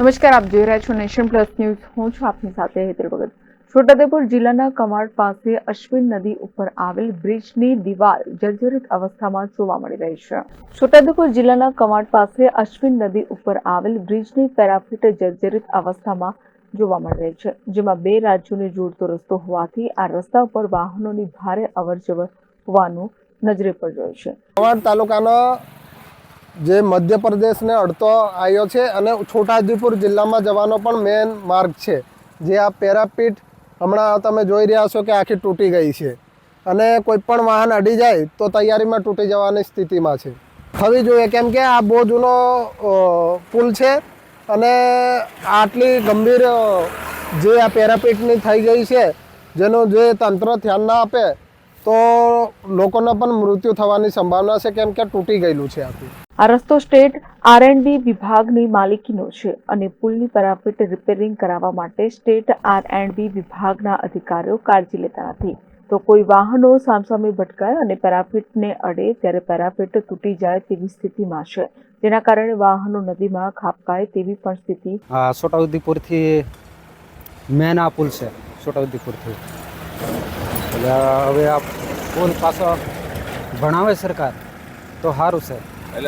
નમસ્કાર, આપ જોઈ રહ્યા છો નેશન પ્લસ ન્યૂઝ. હું છું આપની સાથે હેતલ ભગત. છોટાઉદેપુર જિલ્લાના કમાડ પાસે અશ્વિન નદી ઉપર આવેલ બ્રિજની દિવાલ જર્જરિત અવસ્થામાં જોવા મળી રહી છે. છોટાઉદેપુર જિલ્લાના કમાડ પાસે અશ્વિન નદી ઉપર આવેલ બ્રિજની પેરાફિટ જર્જરિત અવસ્થામાં જોવા મળી રહી છે, જેમાં બે રાજ્યોને જોડતો રસ્તો હોવાથી આ રસ્તા ઉપર વાહનોની ભારે અવરજવર હોવાનું નજરે પડી રહ્યું છે. કમાડ તાલુકાનો જે મધ્યપ્રદેશને અડતો આવ્યો છે અને છોટાઉદેપુર જિલ્લામાં જવાનો પણ મેન માર્ગ છે. જે આ પેરાપીટ હમણાં તમે જોઈ રહ્યા છો કે આખી તૂટી ગઈ છે. અને કોઈ પણ વાહન અડી જાય તો તૈયારીમાં તૂટી જવાની સ્થિતિમાં છે. થવી જોઈએ કેમ કે આ બહુ જૂનો પુલ છે અને આટલી ગંભીર જે આ પેરાપીટની થઈ ગઈ છે, જેનું જે તંત્ર ધ્યાન ના આપે તો લોકોના પણ મૃત્યુ થવાની સંભાવના છે કેમ કે તૂટી ગયેલું છે આખું આ રસ્તો સ્ટેટ આર એન્ડ બી વિભાગની માલિકીનો છે અને પુલની પેરાફિટ રિપેરિંગ કરાવવા માટે સ્ટેટ આર એન્ડ બી વિભાગના અધિકારીઓ કાળજી લેતા નથી. તો કોઈ વાહનો સામસામે ભટકાય અને પેરાફિટને અડે ત્યારે પેરાફિટ તૂટી જાય તેવી સ્થિતિમાં છે. જેના કારણે વાહનો નદીમાં ખાપકાય તેવી પણ સ્થિતિ આ છોટાઉદેપુરથી મેન આ પુલ છે છોટાઉદેપુરથી. એટલે હવે આ પુલ પાછો ભણાવે સરકાર તો સારું છે.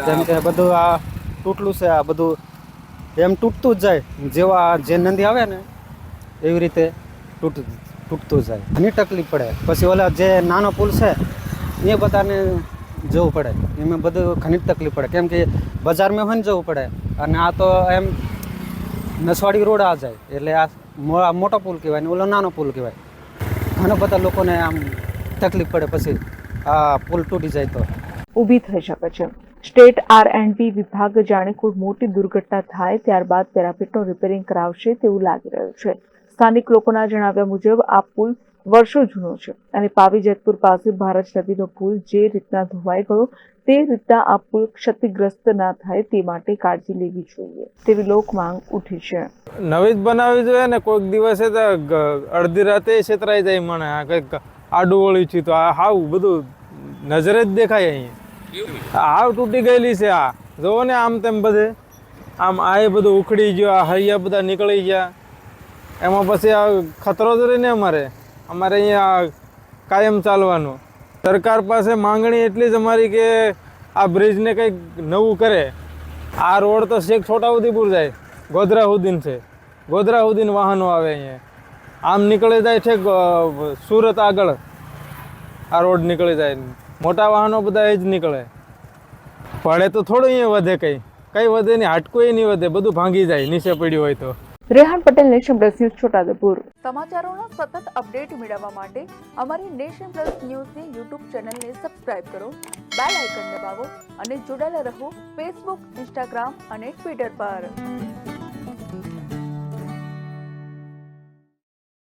કેમ કે બધું આ તૂટલું છે આ બધું એમ તૂટતું જ જાય જેવા જે નદી આવે ને એવી રીતે તૂટ તૂટતું જાય. ઘણી તકલીફ પડે. પછી ઓલા જે નાનો પુલ છે એ બધાને જવું પડે. એમાં બધું ઘણી તકલીફ પડે. કેમ કે બજારમાં હોય ને જવું પડે. અને આ તો એમ નસવાડી રોડ આ જાય. એટલે આ મોટો પુલ કહેવાય ને ઓલો નાનો પુલ કહેવાય. ઘણા બધા લોકોને આમ તકલીફ પડે પછી આ પુલ તૂટી જાય તો. ઊભી થઈ શકે છે. સ્ટેટ આર એન્ડ બી વિભાગ જાણે કોઈ મોટી દુર્ઘટના થાય ત્યારબાદ પેરાફિટનું રિપેરિંગ કરાવશે તેવું લાગી રહ્યું છે. સ્થાનિક લોકોના જણાવ્યા મુજબ આ પુલ વર્ષો જૂનો છે અને પાવી જેતપુર પાસે ભારત નદીનો પુલ જે રીતના ધોવાઈ ગયો તે રીતના આ પુલ ક્ષતિગ્રસ્ત ના થાય તે માટે કાળજી લેવી જોઈએ તેવી લોક માંગ ઉઠી છે. નવી જ બનાવવી જોઈએ ને કોઈક દિવસે તો અડધી રાતે છેતરાઈ જાય મને. આ કંઈક આડું વળ્યું છે તો આ હાવ બધું નજરે જ દેખાય અહીંયા. હાવ તૂટી ગયેલી છે આ. જોવો ને આમ તેમ બધે. આમ આ એ બધું ઉખડી ગયો, આ હૈયા બધા નીકળી ગયા. એમાં પછી આ ખતરો જ રહી ને અમારે. અમારે અહીંયા કાયમ ચાલવાનું. સરકાર પાસે માંગણી એટલી જ અમારી કે આ બ્રિજને કંઈક નવું કરે. આ રોડ તો શેખ છોટાઉદેપુર જાય. ગોધરા સુધીન છે. ગોધરા સુધીન વાહનો આવે અહીંયા. આમ નીકળી જાય છે સુરત આગળ. આ રોડ નીકળી જાય. મોટા વાહનો બધા એ જ નીકળે. પડે તો થોડું અહીંયા વધે કંઈ. કંઈ વધે નહીં હાટકું નહીં વધે બધું ભાંગી જાય નીચે પડ્યું હોય તો. Rehan Patel Nation Plus News Chhota Udepur. સમાચારોના સતત અપડેટ મેળવવા માટે અમારી નેશન પ્લસ ન્યૂઝની યુટ્યુબ ચેનલને સબસ્ક્રાઇબ કરો બેલ આઇકન દબાવો અને જોડાયેલા રહો ફેસબુક ઇન્સ્ટાગ્રામ અને ટ્વિટર પર. Mm-hmm.